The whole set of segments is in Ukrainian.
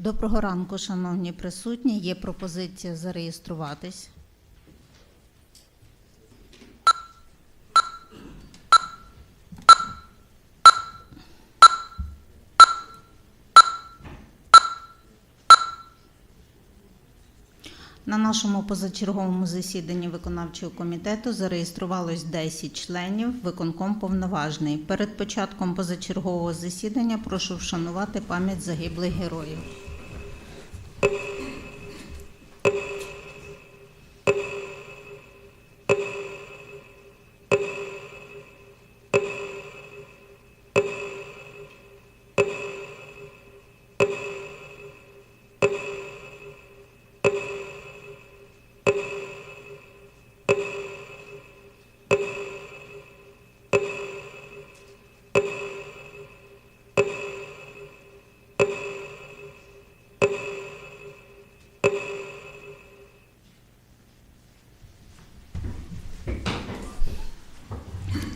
Доброго ранку, шановні присутні. Є пропозиція зареєструватись. На нашому позачерговому засіданні виконавчого комітету зареєструвалось 10 членів. Виконком повноважний. Перед початком позачергового засідання прошу вшанувати пам'ять загиблих героїв.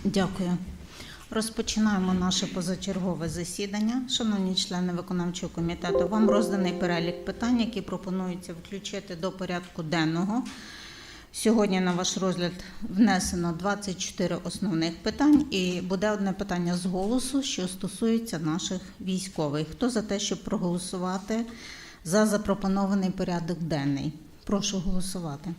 Дякую. Розпочинаємо наше позачергове засідання. Шановні члени виконавчого комітету, вам розданий перелік питань, які пропонується включити до порядку денного. Сьогодні на ваш розгляд внесено 24 основних питань, і буде одне питання з голосу, що стосується наших військових. Хто за те, щоб проголосувати за запропонований порядок денний? Прошу голосувати.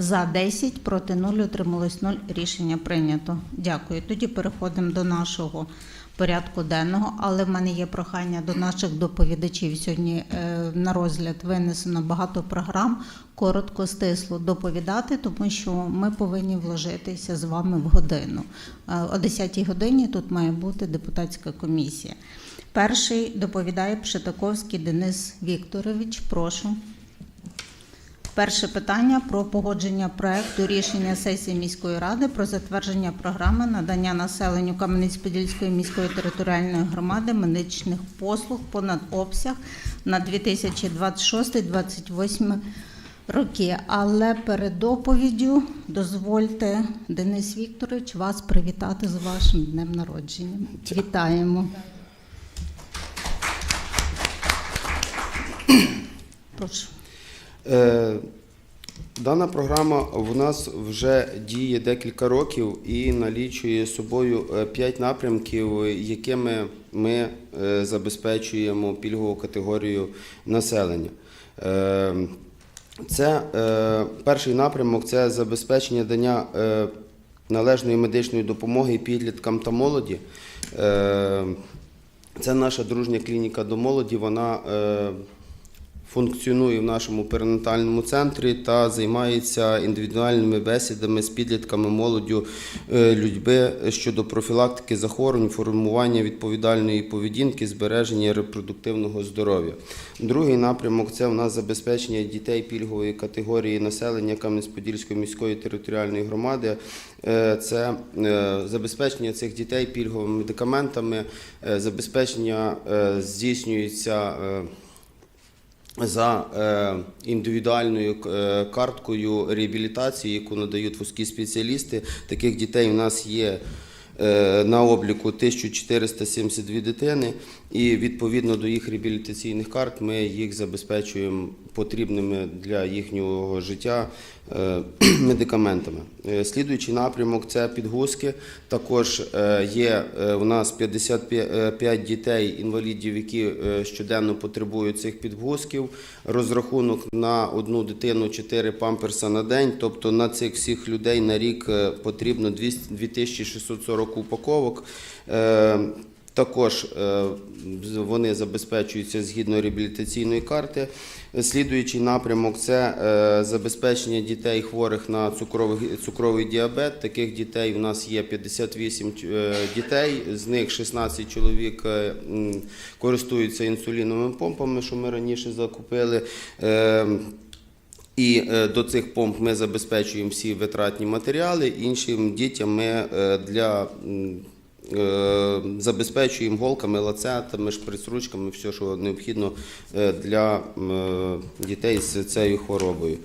За 10, проти 0, утрималось 0. Рішення прийнято. Дякую. Тоді переходимо до нашого порядку денного. Але в мене є прохання до наших доповідачів. Сьогодні е, на розгляд винесено багато програм. Коротко, стисло доповідати, тому що ми повинні вложитися з вами в годину. Е, О 10 годині тут має бути депутатська комісія. Перший доповідає Пшитаковський Денис Вікторович. Прошу. Перше питання про погодження проекту рішення сесії міської ради про затвердження програми надання населенню Кам'янець-Подільської міської територіальної громади медичних послуг понад обсяг на 2026-2028 роки. Але перед доповіддю дозвольте, Денис Вікторович, вас привітати з вашим днем народження. Вітаємо. Прошу. Е, Дана програма в нас вже діє декілька років і налічує собою е, п'ять напрямків, якими ми е, забезпечуємо пільгову категорію населення. Це перший напрямок це забезпечення дання належної медичної допомоги підліткам та молоді. Це наша дружня клініка до молоді. Вона функціонує в нашому перинатальному центрі та займається індивідуальними бесідами з підлітками, молоддю, е, людьми щодо профілактики захворювань, формування відповідальної поведінки, збереження репродуктивного здоров'я. Другий напрямок це у нас забезпечення дітей пільгової категорії населення Кам'янець-Подільської міської територіальної громади. Е, Це е, забезпечення цих дітей пільговими медикаментами, забезпечення здійснюється. За е, індивідуальною е, карткою реабілітації, яку надають вузькі спеціалісти. Таких дітей у нас є е, на обліку 1472 дитини, і відповідно до їх реабілітаційних карт ми їх забезпечуємо потрібними для їхнього життя е, медикаментами. Е, Слідуючий напрямок це підгузки. Також е, є у нас 55 дітей інвалідів, які щоденно потребують цих підгузків. Розрахунок на одну дитину 4 памперса на день. Тобто на цих всіх людей на рік потрібно 2640 упаковок. Також е, вони забезпечуються згідно реабілітаційної карти. Слідуючий напрямок це е, забезпечення дітей хворих на цукровий, діабет. Таких дітей у нас є 58 е, дітей, з них 16 чоловік користуються інсуліновими помпами, що ми раніше закупили. І до цих помп ми забезпечуємо всі витратні матеріали. Іншим дітям ми для забезпечуємо голками, лацетами, шприцручками, все, що необхідно е, для е, дітей з цією хворобою.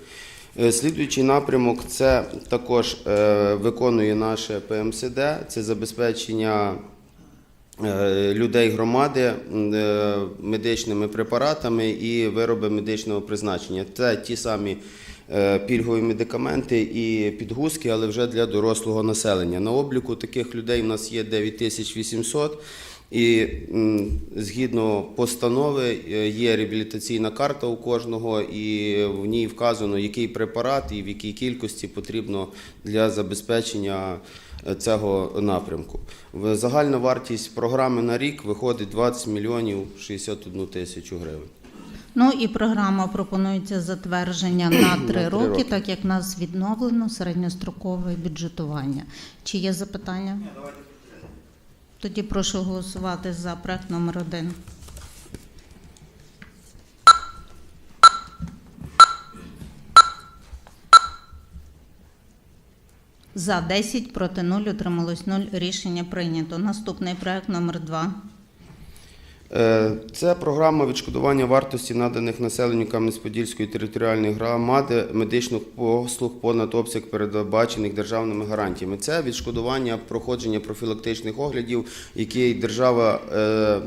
Е, Слідуючий напрямок це також е, виконує наше ПМСД, це забезпечення е, людей громади е, медичними препаратами і вироби медичного призначення. Це ті самі е, пільгові медикаменти і підгузки, але вже для дорослого населення. На обліку таких людей в нас є 9800. І згідно постанови е, є реабілітаційна карта у кожного, і в ній вказано, який препарат і в якій кількості потрібно для забезпечення е, цього напрямку. В- Загальна вартість програми на рік виходить 20 мільйонів 61 тисячу гривень. Ну і програма пропонується затвердження на три роки, роки. так як нас відновлено середньострокове бюджетування. Чи є запитання? Тоді прошу голосувати за проект номер один. За 10, проти 0, утрималось 0. Рішення прийнято. Наступний проект номер 2. Е, Це програма відшкодування вартості наданих населенню Кам'янець-Подільської територіальної громади медичних послуг понад обсяг передбачених державними гарантіями. Це відшкодування проходження профілактичних оглядів, які держава е,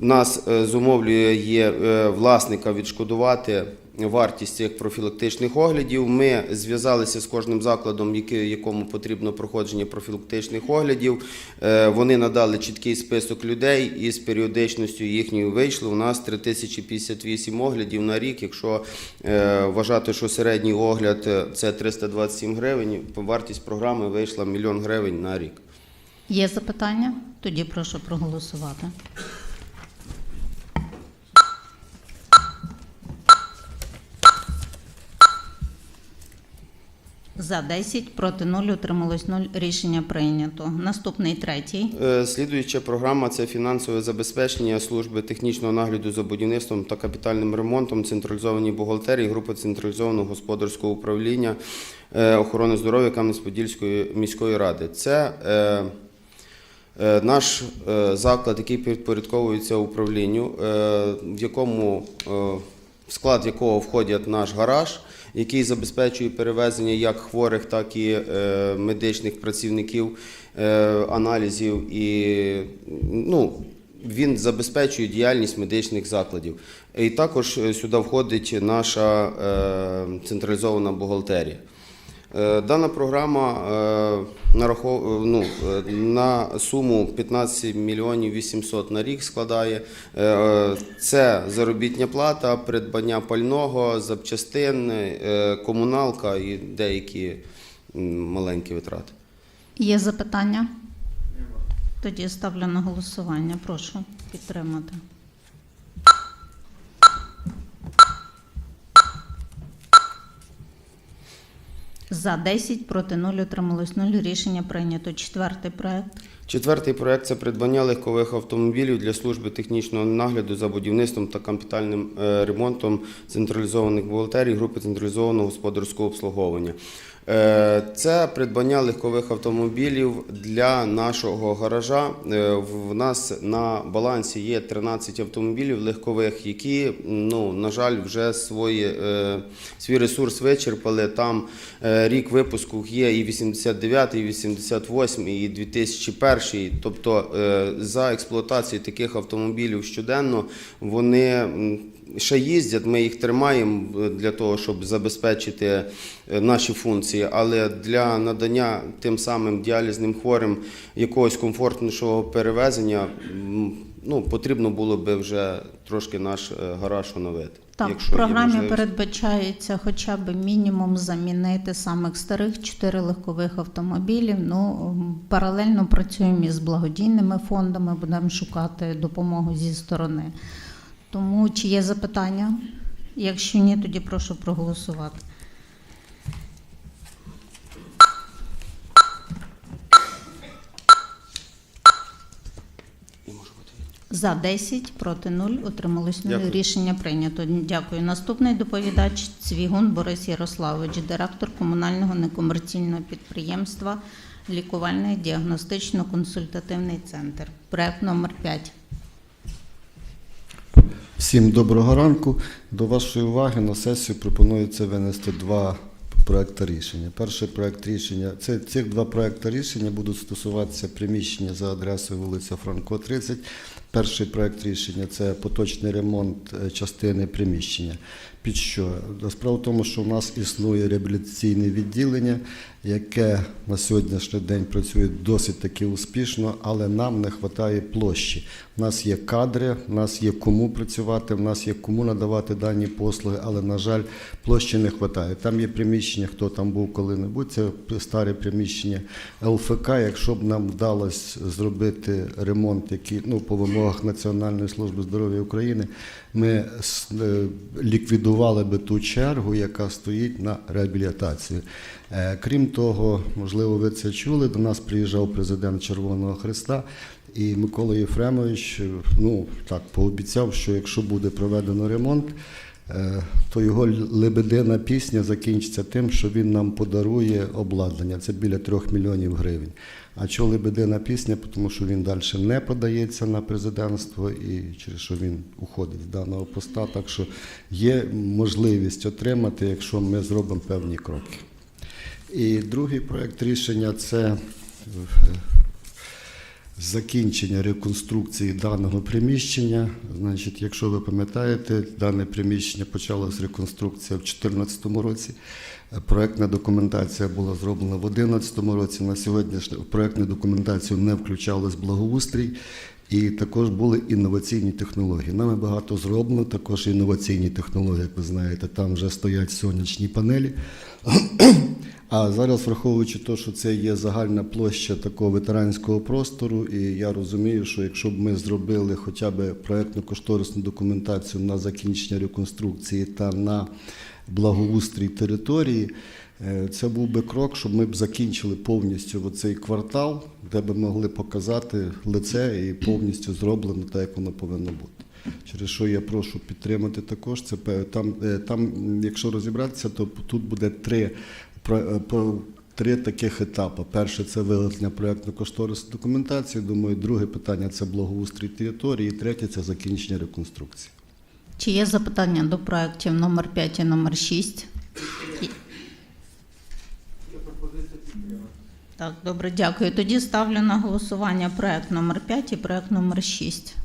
нас е, зумовлює власника відшкодувати вартість цих профілактичних оглядів. Ми зв'язалися з кожним закладом, якому потрібно проходження профілактичних оглядів. Е, Вони надали чіткий список людей і з періодичністю їхньою вийшло. У нас 3058 оглядів на рік. Якщо е, вважати, що середній огляд е, це 327 гривень, вартість програми вийшла мільйон гривень на рік. Є запитання? Тоді прошу проголосувати. За 10, проти 0, утрималось 0. Рішення прийнято. Наступний третій. Е, Слідуюча програма це фінансове забезпечення служби технічного нагляду за будівництвом та капітальним ремонтом, централізованій бухгалтерії, групи централізованого господарського управління е, охорони здоров'я Кам'янець-Подільської міської ради. Це е, наш заклад, який підпорядковується управлінню, в якому в склад якого входять наш гараж, який забезпечує перевезення як хворих, так і е, медичних працівників, е, аналізів і ну. Він забезпечує діяльність медичних закладів. І також е, сюди входить наша централізована бухгалтерія. Е, Дана програма е, е, ну, на суму 15 мільйонів 800 на рік складає. Це заробітня плата, придбання пального, запчастин, комуналка і деякі маленькі витрати. Є запитання? Тоді ставлю на голосування. Прошу підтримати. За 10, проти 0, отрималось 0. Рішення прийнято. Четвертий проект. Четвертий проект це придбання легкових автомобілів для служби технічного нагляду за будівництвом та капітальним е, ремонтом централізованих бухгалтерій групи централізованого господарського обслуговування. Е, Це придбання легкових автомобілів для нашого гаража. Е, В нас на балансі є 13 автомобілів легкових, які, ну, на жаль, вже свої, е, свій ресурс вичерпали. Там рік випуску є і 89, і 88, і 2001. Тобто за експлуатацією таких автомобілів щоденно вони ще їздять, ми їх тримаємо е, для того, щоб забезпечити е, наші функції, але для надання тим самим діалізним хворим якогось комфортнішого перевезення ну, потрібно було би вже трошки наш е, гараж оновити. Так, якщо в програмі передбачається хоча б мінімум замінити самих старих чотири легкових автомобілів. Ну паралельно працюємо із благодійними фондами, будемо шукати допомогу зі сторони. Тому чи є запитання? Якщо ні, тоді прошу проголосувати. За 10, проти 0, утрималось 0. Дякую. Рішення прийнято. Дякую. Наступний доповідач Цвігун Борис Ярославович, директор комунального некомерційного підприємства Лікувальний діагностично-консультативний центр. Проект номер 5. Всім доброго ранку. До вашої уваги на сесію пропонується винести два проекти рішення. Перший проект рішення це цих два проекти рішення будуть стосуватися приміщення за адресою вулиця Франко 30. Перший проект рішення це поточний ремонт е, частини приміщення. Під що? Справа в тому, що в нас існує реабілітаційне відділення, яке на сьогоднішній день працює досить таки успішно, але нам не вистачає площі. У нас є кадри, у нас є кому працювати, в нас є кому надавати дані послуги, але, на жаль, площі не вистачає. Там є приміщення, хто там був коли-небудь, це старе приміщення ЛФК. Якщо б нам вдалося зробити ремонт, який ну, по вимогах Національної служби здоров'я України, ми е, ліквідували би ту чергу, яка стоїть на реабілітацію. Е, Крім того, можливо, ви це чули. До нас приїжджав президент Червоного Христа, і Микола Єфремович е, ну, так, пообіцяв, що якщо буде проведено ремонт, то його лебедина пісня закінчиться тим, що він нам подарує обладнання. Це біля трьох мільйонів гривень. А чого лебедина пісня? Тому що він далі не подається на президентство і через що він уходить з даного поста. Так що є можливість отримати, якщо ми зробимо певні кроки. І другий проект рішення це е, закінчення реконструкції даного приміщення. Значить, якщо ви пам'ятаєте, дане приміщення почалася реконструкція в 2014 році. Проектна документація була зроблена в 2011 році. На сьогоднішню проектну документацію не включалось благоустрій. І також були інноваційні технології. Нами багато зроблено, також інноваційні технології, як ви знаєте, там вже стоять сонячні панелі. А зараз, враховуючи те, що це є загальна площа такого ветеранського простору, і я розумію, що якщо б ми зробили хоча б проєктно-кошторисну документацію на закінчення реконструкції та на благоустрій території, це був би крок, щоб ми б закінчили повністю цей квартал, де б могли показати лице і повністю зроблено так, як воно повинно бути. Через що я прошу підтримати також. Це там, е, там, якщо розібратися, то тут буде три е, Три таких етапи. Перше це виготовлення проєктно-кошторисної документації. Думаю, друге питання це благоустрій території, і третє це закінчення реконструкції. Чи є запитання до проєктів номер 5 і номер 6? Так, добре, дякую. Тоді ставлю на голосування проект номер 5 і проект номер 6.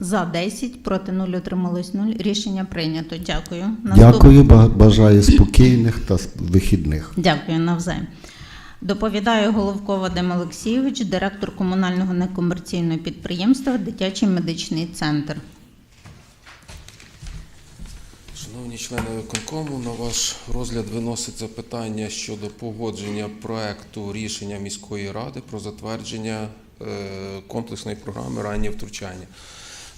За 10, проти 0, утрималось 0. Рішення прийнято. Дякую. Наступ- Дякую, бажаю спокійних та вихідних. Дякую навзаєм. Доповідає Головко Вадим Олексійович, директор комунального некомерційного підприємства Дитячий медичний центр. Шановні члени виконкому, на ваш розгляд виноситься питання щодо погодження проекту рішення міської ради про затвердження е, комплексної програми раннє втручання.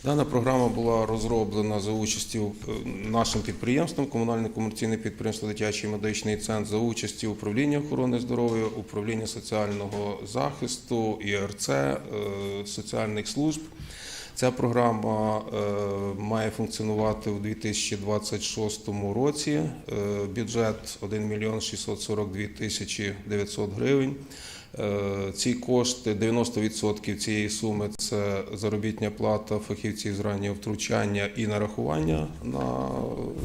Дана програма була розроблена за участю е, нашим підприємством, комунальне комерційне підприємство Дитячий медичний центр, за участі управління охорони здоров'я, управління соціального захисту, ІРЦ, е, соціальних служб. Ця програма е, має функціонувати у 2026 році. Бюджет 1 мільйон 642 тисячі 900 гривень. Е, ці кошти, 90% цієї суми це заробітня плата фахівців з раннього втручання і нарахування на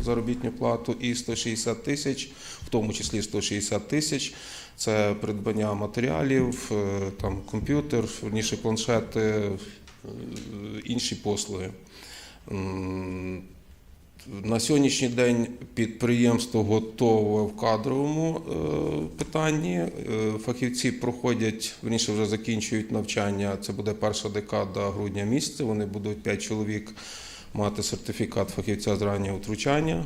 заробітню плату, і 160 тисяч, в тому числі 160 тисяч. Це придбання матеріалів, е, там комп'ютер, верніше планшети, е, інші послуги. На сьогоднішній день підприємство готове в кадровому е, питанні. Е, Фахівці проходять, верніше вже закінчують навчання. Це буде перша декада грудня місяця. Вони будуть 5 чоловік мати сертифікат фахівця з раннього втручання.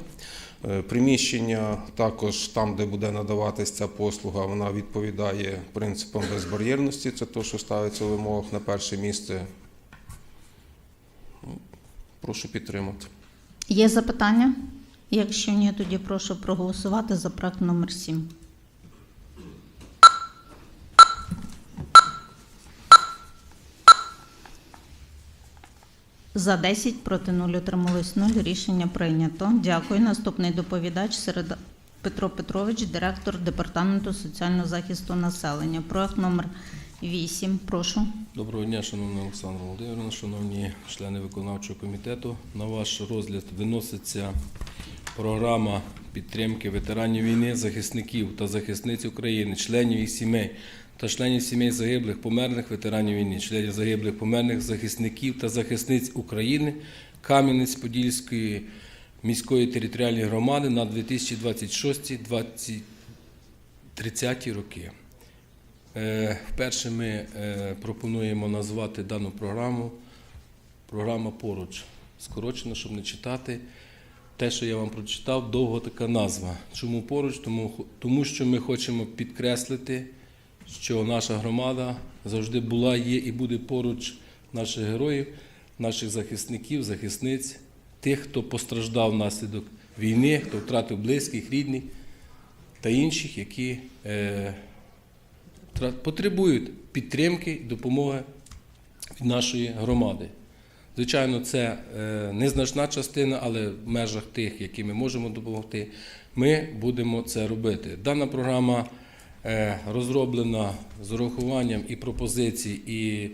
Е, Приміщення також там, де буде надаватися ця послуга, вона відповідає принципам безбар'єрності. Це те, що ставиться у вимогах на перше місце. Ну, Прошу підтримати. Є запитання? Якщо ні, тоді прошу проголосувати за проект номер 7. За 10 проти 0 утрималось 0. Рішення прийнято. Дякую. Наступний доповідач Середа Петро Петрович, директор департаменту соціального захисту населення. Проект номер 8. Прошу. Доброго дня, шановна Олександра Володимирівна, шановні члени виконавчого комітету. На ваш розгляд виноситься програма підтримки ветеранів війни, захисників та захисниць України, членів їх сімей та членів сімей загиблих померлих ветеранів війни, членів загиблих померлих захисників та захисниць України Кам'янець-Подільської міської територіальної громади на 2026-2030 роки. Е, Вперше ми е, пропонуємо назвати дану програму програма поруч. Скорочено, щоб не читати. Те, що я вам прочитав, довго така назва. Чому поруч? Тому, тому що ми хочемо підкреслити, що наша громада завжди була, є і буде поруч наших героїв, наших захисників, захисниць, тих, хто постраждав внаслідок війни, хто втратив близьких, рідних та інших, які е, потребують підтримки допомоги від нашої громади. Звичайно, це е, незначна частина, але в межах тих, які ми можемо допомогти, ми будемо це робити. Дана програма е, розроблена з урахуванням і пропозицій, і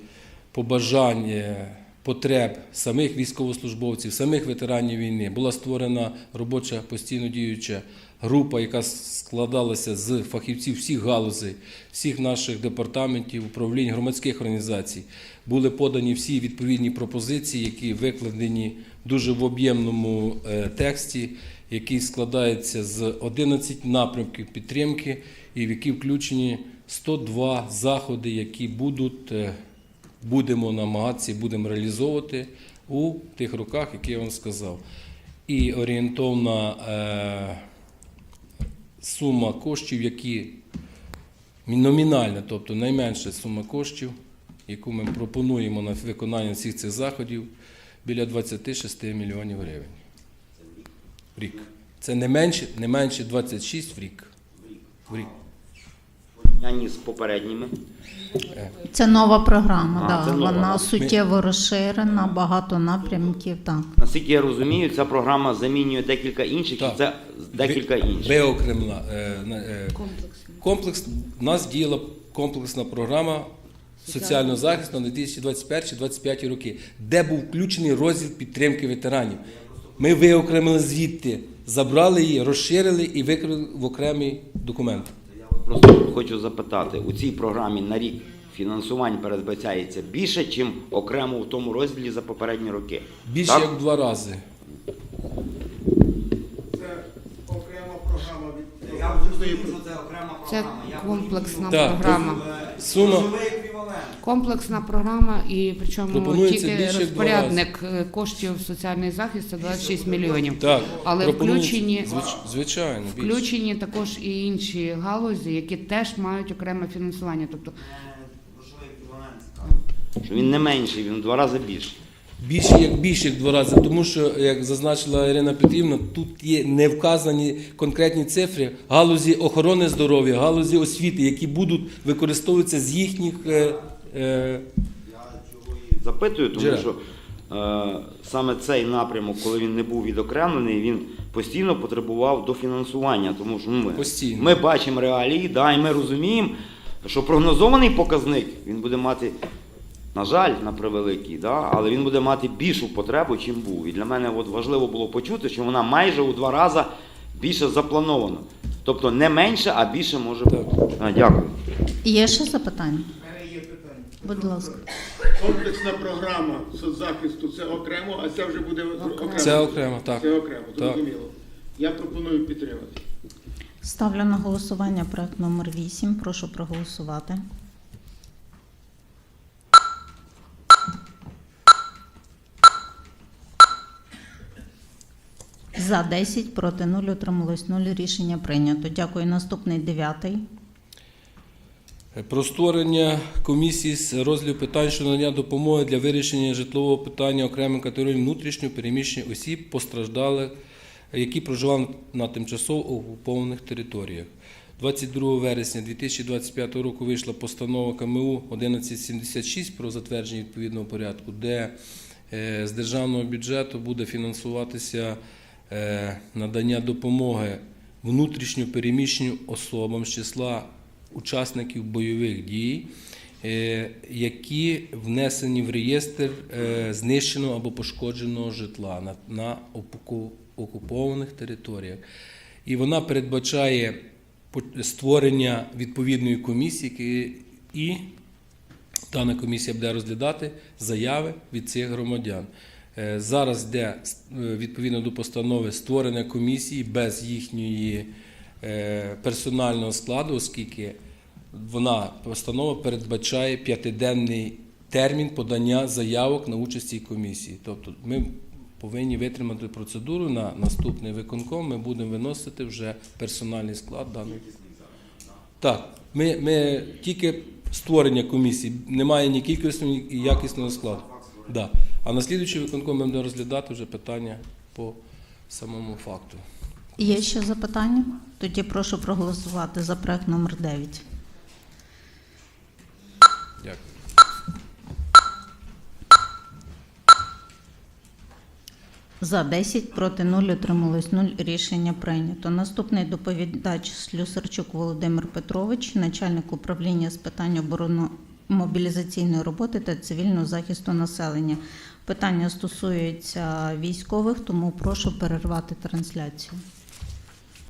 побажань, е, потреб самих військовослужбовців, самих ветеранів війни. Була створена робоча постійно діюча група, яка складалася з фахівців всіх галузей, всіх наших департаментів, управлінь, громадських організацій. Були подані всі відповідні пропозиції, які викладені дуже в об'ємному е, тексті, який складається з 11 напрямків підтримки, і в які включені 102 заходи, які будуть, е, будемо намагатися і будемо реалізовувати у тих роках, які я вам сказав. І орієнтовна е, сума коштів, які номінальна, тобто найменша сума коштів, яку ми пропонуємо на виконання всіх цих заходів, біля 26 мільйонів гривень. В рік. Це не менше, не менше 26 в рік. В рік. Порівнянні з попередніми. Це нова програма. А, да. це нова, Вона суттєво розширена, багато напрямків. Так. Наскільки я розумію, ця програма замінює декілька інших, Так. і це декілька Ви- інших. Виокремила. Е, на- е, комплекс, у нас діяла комплексна програма соціального захисту на 2021-2025 роки, де був включений розділ підтримки ветеранів. Ми виокремили звідти, забрали її, розширили і викрили в окремий документ. Просто хочу запитати, у цій програмі на рік фінансувань передбачається більше, чим окремо в тому розділі за попередні роки. Більше Так? як в два рази. Це окрема програма від Я розумію, що це окрема Це програма. Я комплексна Так, програма. Сума Комплексна програма, і причому Пропонується тільки більше як два розпорядник е, коштів в соціальний захист це 26 мільйонів. так, Але пропонується- включені, звич- звичайно, більше. включені також і інші галузі, які теж мають окреме фінансування. Тобто що він не менший, він в два рази більший. Більше як більше як два рази, тому що, як зазначила Ірина Петрівна, тут є не вказані конкретні цифри галузі охорони здоров'я, галузі освіти, які будуть використовуватися з їхніх. Е, е, Запитую, тому Джерел. що е, саме цей напрямок, коли він не був відокремлений, він постійно потребував дофінансування. Тому що ну, ми, Постійно. ми бачимо реалії, да, і ми розуміємо, що прогнозований показник він буде мати, на жаль, на превеликий, да, але він буде мати більшу потребу, чим був. І для мене от важливо було почути, що вона майже у два рази більше запланована. Тобто не менше, а більше може бути. А, дякую. Є ще запитання? є питання. Будь ласка. Комплексна програма соцзахисту це окремо, а це вже буде окремо. це окремо, так. Це окремо, Так. зрозуміло. Я пропоную підтримати. Ставлю на голосування проект номер 8. Прошу проголосувати. За 10, проти 0, утрималось 0. Рішення прийнято. Дякую. Наступний дев'ятий. Про створення комісії з розгляду питань щодо надання допомоги для вирішення житлового питання окремим категоріям внутрішньо переміщених осіб постраждалих, які проживали на тимчасово окупованих територіях. 22 вересня 2025 року вийшла постанова КМУ 1176 про затвердження відповідного порядку, де е, з державного бюджету буде фінансуватися надання допомоги внутрішньо переміщенню особам з числа учасників бойових дій, е, які внесені в реєстр е, знищеного або пошкодженого житла на окупованих територіях. І вона передбачає створення відповідної комісії, і дана комісія буде розглядати заяви від цих громадян. Е, Зараз йде е, відповідно до постанови створення комісії без їхньої е, персонального складу, оскільки вона постанова передбачає п'ятиденний термін подання заявок на участь цій комісії. Тобто ми повинні витримати процедуру на наступний виконком. Ми будемо виносити вже персональний склад даної. Так, ми, ми тільки створення комісії, немає ні кількісного, ні якісного складу. Да. А на слідуючий виконком ми будемо розглядати вже питання по самому факту. Є ще запитання? Тоді прошу проголосувати за проект номер 9. Дякую. За 10, проти 0, утрималось 0. Рішення прийнято. Наступний доповідач Слюсарчук Володимир Петрович, начальник управління з питань оборонно-мобілізаційної роботи та цивільного захисту населення. Питання стосується військових, тому прошу перервати трансляцію.